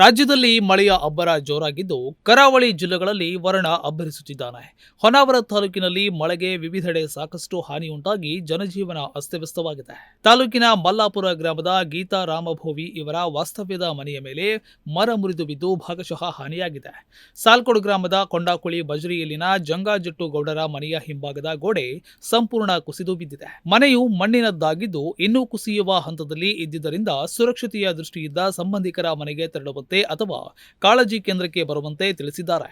ರಾಜ್ಯದಲ್ಲಿ ಮಳೆಯ ಅಬ್ಬರ ಜೋರಾಗಿದ್ದು ಕರಾವಳಿ ಜಿಲ್ಲೆಗಳಲ್ಲಿ ವರ್ಣ ಅಬ್ಬರಿಸುತ್ತಿದ್ದಾನೆ. ಹೊನ್ನಾವರ ತಾಲೂಕಿನಲ್ಲಿ ಮಳೆಗೆ ವಿವಿಧೆಡೆ ಸಾಕಷ್ಟು ಹಾನಿಯುಂಟಾಗಿ ಜನಜೀವನ ಅಸ್ತವ್ಯಸ್ತವಾಗಿದೆ. ತಾಲೂಕಿನ ಮಲ್ಲಾಪುರ ಗ್ರಾಮದ ಗೀತಾ ರಾಮಭೋವಿ ಇವರ ವಾಸ್ತವ್ಯದ ಮನೆಯ ಮೇಲೆ ಮರ ಮುರಿದು ಬಿದ್ದು ಭಾಗಶಃ ಹಾನಿಯಾಗಿದೆ. ಸಾಲ್ಕೋಡು ಗ್ರಾಮದ ಕೊಂಡಾಕುಳಿ ಬಜರಿಯಲ್ಲಿನ ಜಂಗಾಜಟ್ಟು ಗೌಡರ ಮನೆಯ ಹಿಂಭಾಗದ ಗೋಡೆ ಸಂಪೂರ್ಣ ಕುಸಿದು ಬಿದ್ದಿದೆ. ಮನೆಯು ಮಣ್ಣಿನದ್ದಾಗಿದ್ದು ಇನ್ನೂ ಕುಸಿಯುವ ಹಂತದಲ್ಲಿ ಇದ್ದಿದ್ದರಿಂದ ಸುರಕ್ಷತೆಯ ದೃಷ್ಟಿಯಿಂದ ಸಂಬಂಧಿಕರ ಮನೆಗೆ ತೆರಳುವಂತೆ ಅಥವಾ ಕಾಳಜಿ ಕೇಂದ್ರಕ್ಕೆ ಬರುವಂತೆ ತಿಳಿಸಿದ್ದಾರೆ.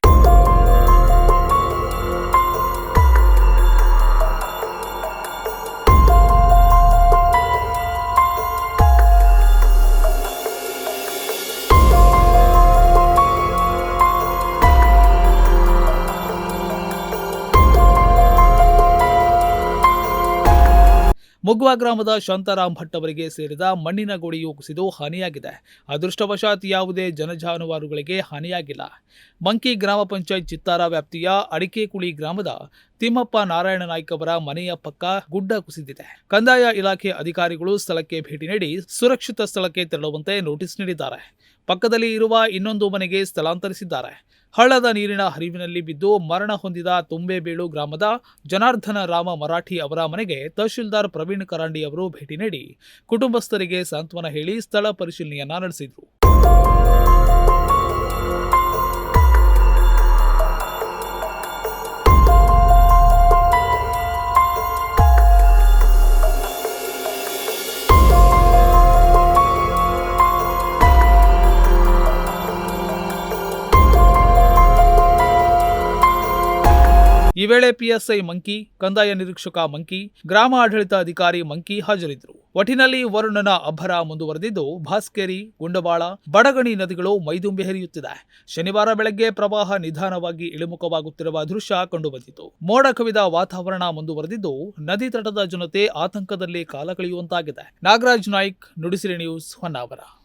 ಮುಗುವ ಗ್ರಾಮದ ಶಾಂತಾರಾಮ್ ಭಟ್ ಅವರಿಗೆ ಸೇರಿದ ಮಣ್ಣಿನ ಗೋಡೆಯು ಕುಸಿದು ಹಾನಿಯಾಗಿದೆ. ಅದೃಷ್ಟವಶಾತ್ ಯಾವುದೇ ಜನಜಾನುವಾರುಗಳಿಗೆ ಹಾನಿಯಾಗಿಲ್ಲ. ಮಂಕಿ ಗ್ರಾಮ ಪಂಚಾಯತ್ ಚಿತ್ತಾರ ವ್ಯಾಪ್ತಿಯ ಅಡಿಕೆಕುಳಿ ಗ್ರಾಮದ ತಿಮ್ಮಪ್ಪ ನಾರಾಯಣ ನಾಯ್ಕ ಅವರ ಮನೆಯ ಪಕ್ಕ ಗುಡ್ಡ ಕುಸಿದಿದೆ. ಕಂದಾಯ ಇಲಾಖೆ ಅಧಿಕಾರಿಗಳು ಸ್ಥಳಕ್ಕೆ ಭೇಟಿ ನೀಡಿ ಸುರಕ್ಷಿತ ಸ್ಥಳಕ್ಕೆ ತೆರಳುವಂತೆ ನೋಟಿಸ್ ನೀಡಿದ್ದಾರೆ. ಪಕ್ಕದಲ್ಲಿ ಇರುವ ಇನ್ನೊಂದು ಮನೆಗೆ ಸ್ಥಳಾಂತರಿಸಿದ್ದಾರೆ. ಹಳ್ಳದ ನೀರಿನ ಹರಿವಿನಲ್ಲಿ ಬಿದ್ದು ಮರಣ ಹೊಂದಿದ ತುಂಬೆಬೇಳು ಗ್ರಾಮದ ಜನಾರ್ದನ ರಾಮ ಮರಾಠಿ ಅವರ ಮನೆಗೆ ತಹಶೀಲ್ದಾರ್ ಪ್ರವೀಣ್ ಕರಾಂಡಿ ಅವರು ಭೇಟಿ ನೀಡಿ ಕುಟುಂಬಸ್ಥರಿಗೆ ಸಾಂತ್ವನ ಹೇಳಿ ಸ್ಥಳ ಪರಿಶೀಲನೆಯನ್ನ ನಡೆಸಿದರು. ಈ ವೇಳೆ ಪಿಎಸ್ಐ ಮಂಕಿ, ಕಂದಾಯ ನಿರೀಕ್ಷಕ ಮಂಕಿ ಗ್ರಾಮ ಆಡಳಿತ ಅಧಿಕಾರಿ ಮಂಕಿ ಹಾಜರಿದ್ದರು. ಒಟ್ಟಿನಲ್ಲಿ ವರುಣನ ಅಬ್ಬರ ಮುಂದುವರೆದಿದ್ದು, ಭಾಸ್ಕೇರಿ ಗುಂಡಬಾಳ ಬಡಗಣಿ ನದಿಗಳು ಮೈದುಂಬಿ ಹರಿಯುತ್ತಿದೆ. ಶನಿವಾರ ಬೆಳಗ್ಗೆ ಪ್ರವಾಹ ನಿಧಾನವಾಗಿ ಇಳಿಮುಖವಾಗುತ್ತಿರುವ ದೃಶ್ಯ ಕಂಡುಬಂದಿತು. ಮೋಡ ಕವಿದ ವಾತಾವರಣ ಮುಂದುವರೆದಿದ್ದು, ನದಿ ತಟದ ಜನತೆ ಆತಂಕದಲ್ಲಿ ಕಾಲ ಕಳೆಯುವಂತಾಗಿದೆ. ನಾಗರಾಜ್ ನಾಯ್ಕ್, ನುಡಿಸಿರಿ ನ್ಯೂಸ್ ಹೊನ್ನಾವರ.